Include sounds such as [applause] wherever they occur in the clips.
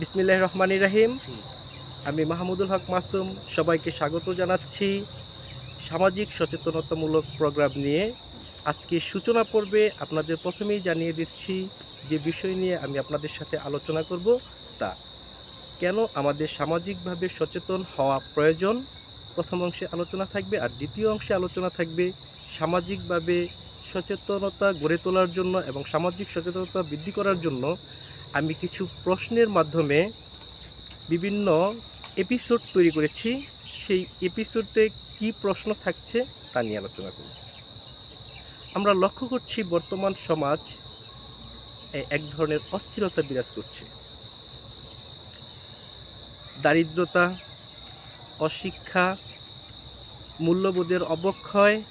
বিসমিল্লাহ রহমান রাহিম। আমি মাহমুদুল হক মাসুম সবাইকে স্বাগত জানাচ্ছি। সামাজিক সচেতনতামূলক প্রোগ্রাম নিয়ে আজকে সূচনা পর্বে আপনাদের প্রথমেই জানিয়ে দিচ্ছি যে বিষয় নিয়ে আমি আপনাদের সাথে আলোচনা করব তা কেন আমাদের সামাজিকভাবে সচেতন হওয়া প্রয়োজন? প্রথম অংশে আলোচনা থাকবে আর দ্বিতীয় অংশে আলোচনা থাকবে সামাজিকভাবে সচেতনতা গড়ে তোলার জন্য এবং সামাজিক সচেতনতা বৃদ্ধি করার জন্য আমি কিছু প্রশ্নের মাধ্যমে বিভিন্ন এপিসোড তৈরি করেছি। সেই এপিসোডে কি প্রশ্ন থাকছে তা নিয়ে আলোচনা করব। আমরা লক্ষ্য করছি বর্তমান সমাজ এক ধরনের অস্থিরতা বিরাজ করছে। দারিদ্রতা, অশিক্ষা, মূল্যবোধের অবক্ষয়,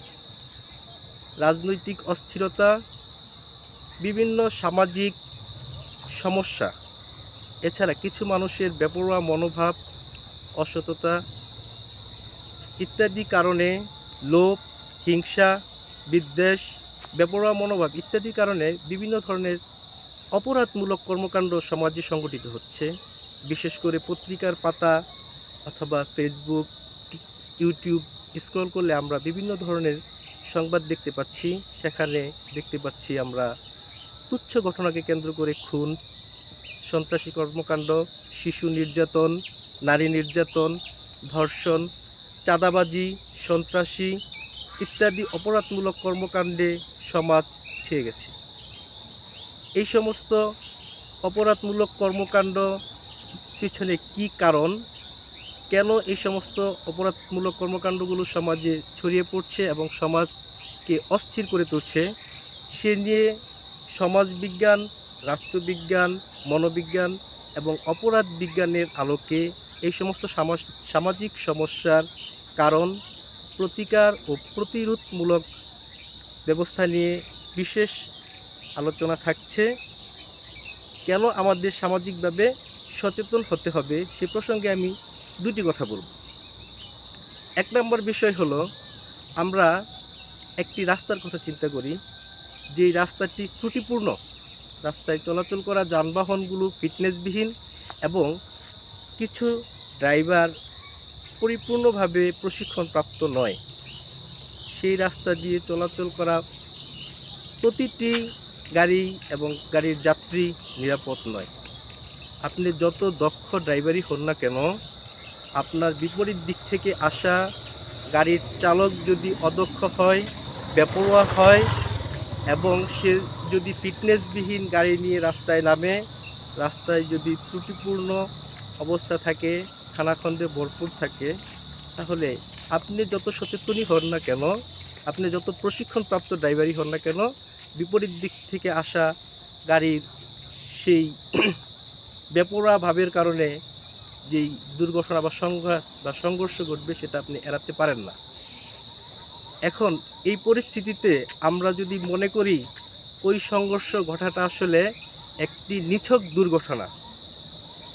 রাজনৈতিক অস্থিরতা, বিভিন্ন সামাজিক সমস্যা। এছাড়া কিছু মানুষের বেপরোয়া মনোভাব, অসততা ইত্যাদি কারণে লোভ, হিংসা, বিদ্বেষ, বেপরোয়া মনোভাব ইত্যাদি কারণে বিভিন্ন ধরনের অপরাধমূলক কর্মকাণ্ড সমাজে সংগঠিত হচ্ছে। বিশেষ করে পত্রিকার পাতা অথবা ফেসবুক ইউটিউব স্ক্রল করলে আমরা বিভিন্ন ধরনের সংবাদ দেখতে পাচ্ছি। সেখানে দেখতে পাচ্ছি আমরা তুচ্ছ ঘটনাকে কেন্দ্র করে খুন, সন্ত্রাসী কর্মকাণ্ড, শিশু নির্যাতন, নারী নির্যাতন, ধর্ষণ, চাঁদাবাজি, সন্ত্রাসী ইত্যাদি অপরাধমূলক কর্মকাণ্ডে সমাজ ছেয়ে গেছে। এই সমস্ত অপরাধমূলক কর্মকাণ্ড পিছনে কি কারণ? কেন এই সমস্ত অপরাধমূলক কর্মকাণ্ডগুলো সমাজে ছড়িয়ে পড়ছে এবং সমাজকে অস্থির করে তুলছে? সে নিয়ে সমাজবিজ্ঞান, রাষ্ট্রবিজ্ঞান, মনোবিজ্ঞান এবং অপরাধ বিজ্ঞানের আলোকে এই সমস্ত সামাস- সামাজিক সমস্যার কারণ, প্রতিকার ও প্রতিরোধমূলক ব্যবস্থা নিয়ে বিশেষ আলোচনা থাকছে। কেন আমাদের সামাজিকভাবে সচেতন হতে হবে সে প্রসঙ্গে আমি দুটি কথা বলব। এক নম্বর বিষয় হলো, আমরা একটি রাস্তার কথা চিন্তা করি। যেই রাস্তাটি ত্রুটিপূর্ণ, রাস্তায় চলাচল করা যানবাহনগুলো ফিটনেসবিহীন এবং কিছু ড্রাইভার পরিপূর্ণভাবে প্রশিক্ষণপ্রাপ্ত নয়। সেই রাস্তা দিয়ে চলাচল করা প্রতিটি গাড়ি এবং গাড়ির যাত্রী নিরাপদ নয়। আপনি যত দক্ষ ড্রাইভারই হন না কেন, আপনার বিপরীত দিক থেকে আসা গাড়ির চালক যদি অদক্ষ হয়, বেপরোয়া হয় এবং সে যদি ফিটনেসবিহীন গাড়ি নিয়ে রাস্তায় নামে, রাস্তায় যদি ত্রুটিপূর্ণ অবস্থা থাকে, খানাখন্দে ভরপুর থাকে, তাহলে আপনি যত সচেতনই হন না কেন, আপনি যত প্রশিক্ষণপ্রাপ্ত ড্রাইভারই হন না কেন, বিপরীত দিক থেকে আসা গাড়ির সেই [clears throat] বেপরা ভাবের কারণে যেই দুর্ঘটনা বা সংঘাত বা সংঘর্ষ ঘটবে, সেটা আপনি এড়াতে পারেন না। এখন এই পরিস্থিতিতে আমরা যদি মনে করি ওই সংঘর্ষ ঘটাটা আসলে একটি নিছক দুর্ঘটনা,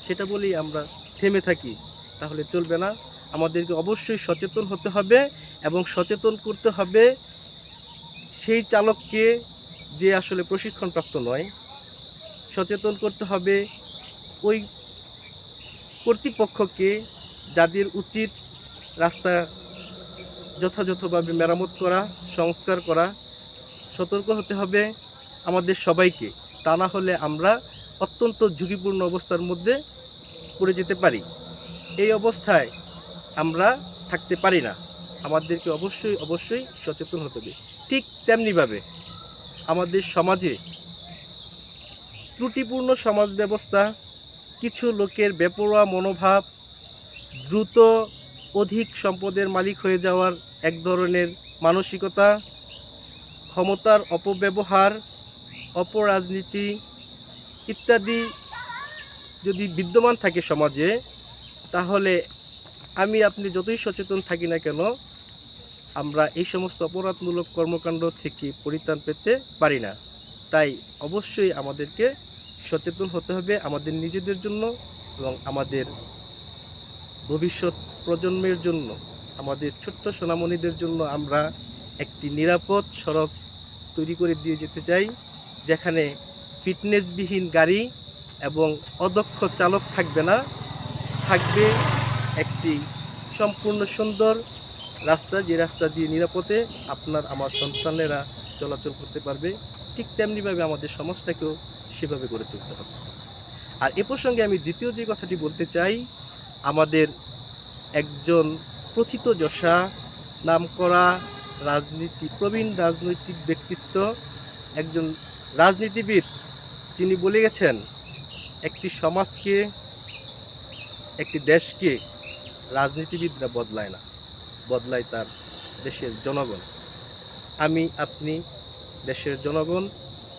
সেটা বলেই আমরা থেমে থাকি, তাহলে চলবে না। আমাদেরকে অবশ্যই সচেতন হতে হবে এবং সচেতন করতে হবে সেই চালককে যে আসলে প্রশিক্ষণপ্রাপ্ত নয়। সচেতন করতে হবে ওই কর্তৃপক্ষকে যাদের উচিত রাস্তা যথাযথভাবে মেরামত করা, সংস্কার করা। সতর্ক হতে হবে আমাদের সবাইকে। তা না হলে আমরা অত্যন্ত ঝুঁকিপূর্ণ অবস্থার মধ্যে পড়ে যেতে পারি। এই অবস্থায় আমরা থাকতে পারি না। আমাদেরকে অবশ্যই অবশ্যই সচেতন হতে হবে। ঠিক তেমনিভাবে আমাদের সমাজে ত্রুটিপূর্ণ সমাজ ব্যবস্থা, কিছু লোকের বেপরোয়া মনোভাব, দ্রুত অধিক সম্পদের মালিক হয়ে যাওয়ার এক ধরনের মানসিকতা, ক্ষমতার অপব্যবহার, অপরাজনীতি ইত্যাদি যদি বিদ্যমান থাকে সমাজে, তাহলে আমি আপনি যতই সচেতন থাকি না কেন, আমরা এই সমস্ত অপরাধমূলক কর্মকাণ্ড থেকে পরিত্রাণ পেতে পারি না। তাই অবশ্যই আমাদেরকে সচেতন হতে হবে আমাদের নিজেদের জন্য এবং আমাদের ভবিষ্যৎ প্রজন্মের জন্য, আমাদের ছোট্ট সোনামণিদের জন্য আমরা একটি নিরাপদ সড়ক তৈরি করে দিয়ে যেতে চাই, যেখানে ফিটনেসবিহীন গাড়ি এবং অদক্ষ চালক থাকবে না, থাকবে একটি সম্পূর্ণ সুন্দর রাস্তা, যে রাস্তা দিয়ে নিরাপদে আপনার, আমার সন্তানেরা চলাচল করতে পারবে, ঠিক তেমনিভাবে আমাদের সমাজটাকেও সেভাবে গড়ে তুলতে হবে। আর এ প্রসঙ্গে আমি দ্বিতীয় যে কথাটি বলতে চাই আমাদের একজন প্রথিতযশা নামকরা রাজনীতি, প্রবীণ রাজনৈতিক ব্যক্তিত্ব, একজন রাজনীতিবিদ। যিনি বলে গেছেন, একটি সমাজকে, একটি দেশকে রাজনীতিবিদরা বদলায় না, বদলায় তার দেশের জনগণ। আমি, আপনি দেশের জনগণ,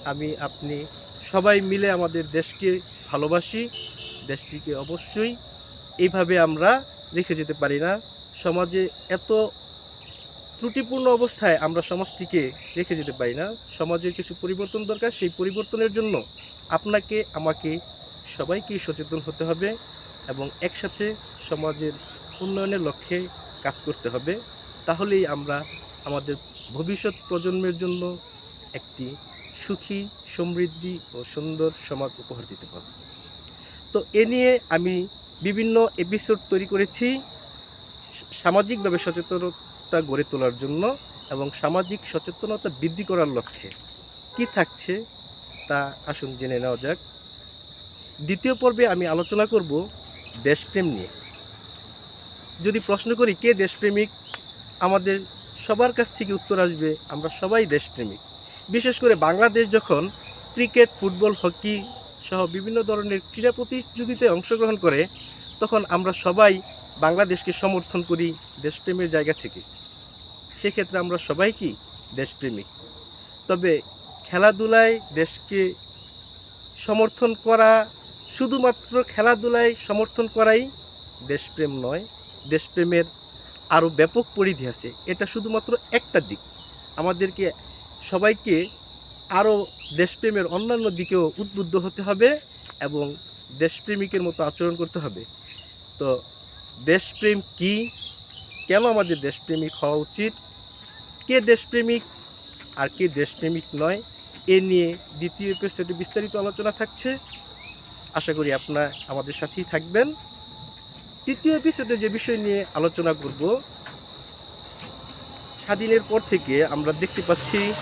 আমি, আপনি সবাই মিলে আমাদের দেশকে ভালোবাসি, দেশটিকে অবশ্যই এইভাবে আমরা রেখে যেতে পারি না। সমাজে এত ত্রুটিপূর্ণ অবস্থায় আমরা সমাজটিকে রেখে যেতে পারি না। সমাজের কিছু পরিবর্তন দরকার, সেই পরিবর্তনের জন্য আপনাকে, আমাকে সবাইকেই সচেতন হতে হবে এবং একসাথে সমাজের উন্নয়নের লক্ষ্যে কাজ করতে হবে। তাহলেই আমরা আমাদের ভবিষ্যৎ প্রজন্মের জন্য একটি সুখী, সমৃদ্ধি ও সুন্দর সমাজ উপহার দিতে পারব। তো এ নিয়ে আমি বিভিন্ন এপিসোড তৈরি করেছি সামাজিকভাবে সচেতনতা গড়ে তোলার জন্য এবং সামাজিক সচেতনতা বৃদ্ধি করার লক্ষ্যে কি থাকছে তা আসুন জেনে নেওয়া যাক। দ্বিতীয় পর্বে আমি আলোচনা করব দেশপ্রেম নিয়ে। যদি প্রশ্ন করি, কে দেশপ্রেমিক? আমাদের সবার কাছ থেকে উত্তর আসবে, আমরা সবাই দেশপ্রেমিক। বিশেষ করে বাংলাদেশ যখন ক্রিকেট, ফুটবল, হকি সহ বিভিন্ন ধরনের ক্রীড়া প্রতিযোগিতায় অংশগ্রহণ করে, তখন আমরা সবাই বাংলাদেশকে সমর্থন করি দেশপ্রেমের জায়গা থেকে। সেক্ষেত্রে আমরা সবাই কি? দেশপ্রেমিক তবে খেলাধুলায় দেশকে সমর্থন করা, শুধুমাত্র খেলাধুলায় সমর্থন করাই দেশপ্রেম নয়, দেশপ্রেমের আরও ব্যাপক পরিধি আছে। এটা শুধুমাত্র একটা দিক। আমাদেরকে সবাইকে আরও দেশপ্রেমের অন্যান্য দিকেও উদ্বুদ্ধ হতে হবে এবং দেশপ্রেমিকের মতো আচরণ করতে হবে। তো দেশপ্রেম কি? কেন আমাদের দেশপ্রেমিক হওয়া উচিত? কে দেশপ্রেমিক আর কে দেশপ্রেমিক নয়? এ নিয়ে দ্বিতীয় এপিসোডে বিস্তারিত আলোচনা থাকছে। আশা করি আপনার আমাদের সাথেই থাকবেন। তৃতীয় এপিসোডে যে বিষয় নিয়ে আলোচনা করব, স্বাধীনের পর থেকে আমরা দেখতে পাচ্ছি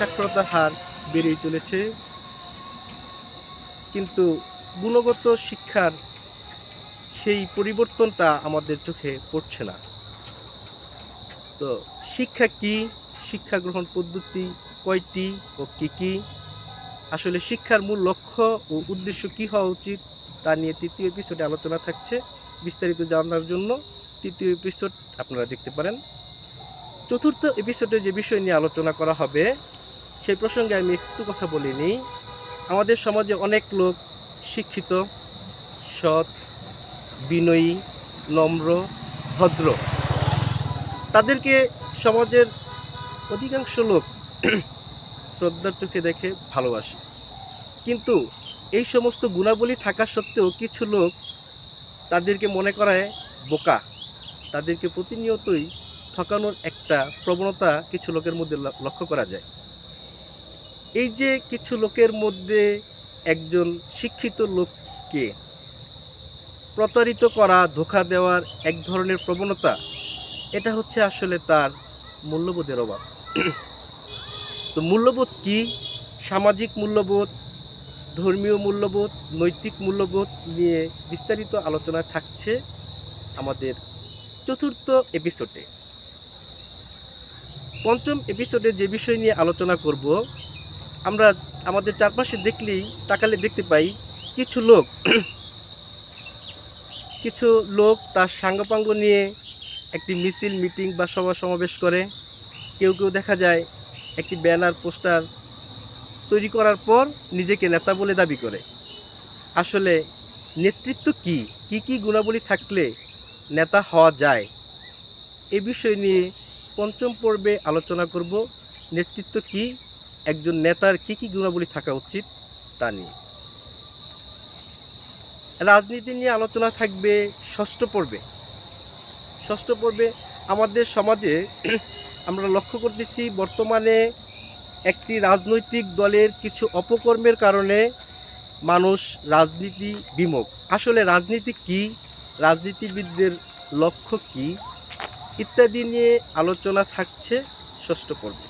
সাক্ষরতার হার বেড়েই চলেছে। কিন্তু গুণগত শিক্ষার সেই পরিবর্তনটা আমাদের চোখে পড়ছে না। তো শিক্ষা কি? শিক্ষা গ্রহণ পদ্ধতি কয়টি ও কি কি? আসলে শিক্ষার মূল লক্ষ্য ও উদ্দেশ্য কি হওয়া উচিত তা নিয়ে তৃতীয় এপিসোডে আলোচনা থাকছে। বিস্তারিত জানার জন্য তৃতীয় এপিসোড আপনারা দেখতে পারেন। চতুর্থ এপিসোডে যে বিষয় নিয়ে আলোচনা করা হবে সেই প্রসঙ্গে আমি একটু কথা বলিনি আমাদের সমাজে অনেক লোক শিক্ষিত, সৎ, বিনয়ী, নম্র, ভদ্র। তাদেরকে সমাজের অধিকাংশ লোক [clears throat] শ্রদ্ধার চোখে দেখে ভালোবাসে। কিন্তু এই সমস্ত গুণাবলী থাকা সত্ত্বেও কিছু লোক তাদেরকে মনে করায় বোকা। তাদেরকে প্রতিনিয়তই ঠকানোর একটা প্রবণতা কিছু লোকের মধ্যে লক্ষ্য করা যায়। এই যে কিছু লোকের মধ্যে একজন শিক্ষিত লোককে প্রতারিত করা, ধোকা দেওয়ার এক ধরনের প্রবণতা, এটা হচ্ছে আসলে তার মূল্যবোধের অভাব। তো মূল্যবোধ কি? সামাজিক মূল্যবোধ, ধর্মীয় মূল্যবোধ, নৈতিক মূল্যবোধ নিয়ে বিস্তারিত আলোচনা থাকছে আমাদের চতুর্থ এপিসোডে পঞ্চম এপিসোডে যে বিষয় নিয়ে আলোচনা করব আমরা আমাদের চারপাশে দেখলেই তাকালে দেখতে পাই কিছু লোক কিছু লোক তার সাঙ্গপাঙ্গ নিয়ে একটি মিছিল, মিটিং বা সভা সমাবেশ করে। কেউ কেউ দেখা যায় একটি ব্যানার, পোস্টার তৈরি করার পর নিজেকে নেতা বলে দাবি করে। আসলে নেতৃত্ব কি? কি কি গুণাবলী থাকলে নেতা হওয়া যায়? এ বিষয় নিয়ে পঞ্চম পর্বে আলোচনা করব। নেতৃত্ব কি? একজন নেতার কি কি গুণাবলী থাকা উচিত তা নিয়ে। রাজনীতি নিয়ে আলোচনা থাকবে ষষ্ঠ পর্বে। ষষ্ঠ পর্বে আমাদের সমাজে [clears throat] আমরা লক্ষ্য করতেছি বর্তমানে একটি রাজনৈতিক দলের কিছু অপকর্মের কারণে মানুষ রাজনীতি বিমুখ। আসলে রাজনীতি কি? রাজনীতিবিদদের লক্ষ্য কি? ইত্যাদি নিয়ে আলোচনা থাকছে ষষ্ঠ পর্বে।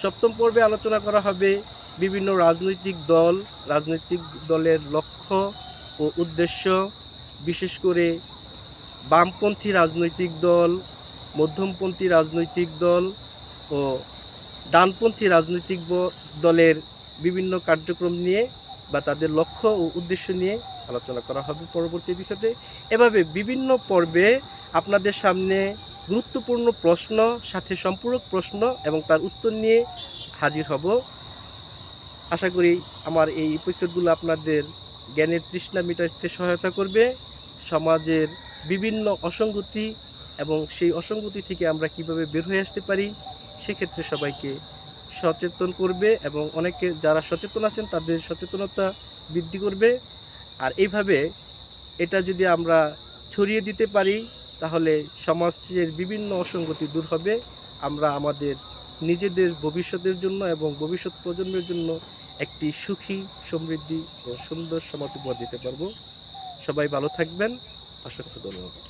সপ্তম পর্বে আলোচনা করা হবে বিভিন্ন রাজনৈতিক দল, রাজনৈতিক দলের লক্ষ্য ও উদ্দেশ্য, বিশেষ করে বামপন্থী রাজনৈতিক দল, মধ্যমপন্থী রাজনৈতিক দল ও ডানপন্থী রাজনৈতিক দলের বিভিন্ন কার্যক্রম নিয়ে বা তাদের লক্ষ্য ও উদ্দেশ্য নিয়ে আলোচনা করা হবে পরবর্তী এপিসোডে এভাবে বিভিন্ন পর্বে আপনাদের সামনে গুরুত্বপূর্ণ প্রশ্ন, সাথে সম্পূরক প্রশ্ন এবং তার উত্তর নিয়ে হাজির হব। আশা করি আমার এই এপিসোডগুলো আপনাদের জ্ঞানের তৃষ্ণা মেটাতে সহায়তা করবে। সমাজের বিভিন্ন অসঙ্গতি এবং সেই অসঙ্গতি থেকে আমরা কীভাবে বের হয়ে আসতে পারি, সেক্ষেত্রে সবাইকে সচেতন করবে এবং অনেকে যারা সচেতন আছেন, তাদের সচেতনতা বৃদ্ধি করবে। আর এইভাবে এটা যদি আমরা ছড়িয়ে দিতে পারি তাহলে সমাজের বিভিন্ন অসঙ্গতি দূর হবে। আমরা আমাদের নিজেদের ভবিষ্যতের জন্য এবং ভবিষ্যৎ প্রজন্মের জন্য একটি সুখী, সমৃদ্ধি ও সুন্দর সমাজ উপহার দিতে পারব। সবাই ভালো থাকবেন। অসংখ্য ধন্যবাদ।